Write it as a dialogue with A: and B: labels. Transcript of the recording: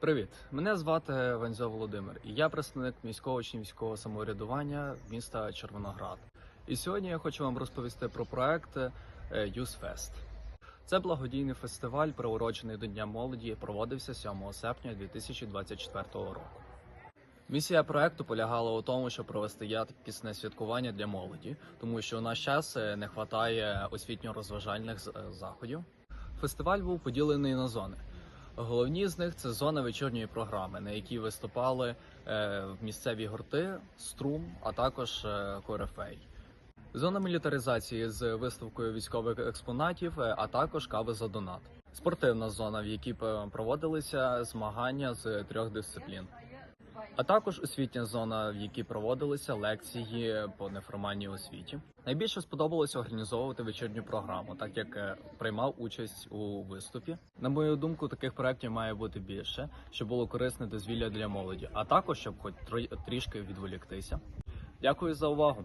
A: Привіт, мене звати Ванзьо Володимир, і я представник міського учнівського самоврядування міста Червоноград. І сьогодні я хочу вам розповісти про проект е, Це благодійний фестиваль, приурочений до Дня молоді, проводився 7 серпня 2024 року. Місія проекту полягала у тому, щоб провести якісне святкування для молоді, тому що у наш час е, не вистачає освітньо-розважальних е, заходів. Фестиваль був поділений на зони. Головні з них це зона вечірньої програми, на якій виступали е, місцеві гурти, струм, а також е, корифей. Зона мілітаризації з виставкою військових експонатів, е, а також кави за донат. Спортивна зона, в якій проводилися змагання з трьох дисциплін. А також освітня зона, в якій проводилися лекції по неформальній освіті. Найбільше сподобалося організовувати вечірню програму, так як е, приймав участь у виступі. На мою думку, таких проєктів має бути більше, щоб було корисне дозвілля для молоді, а також щоб хоч трішки відволіктися. Дякую за увагу.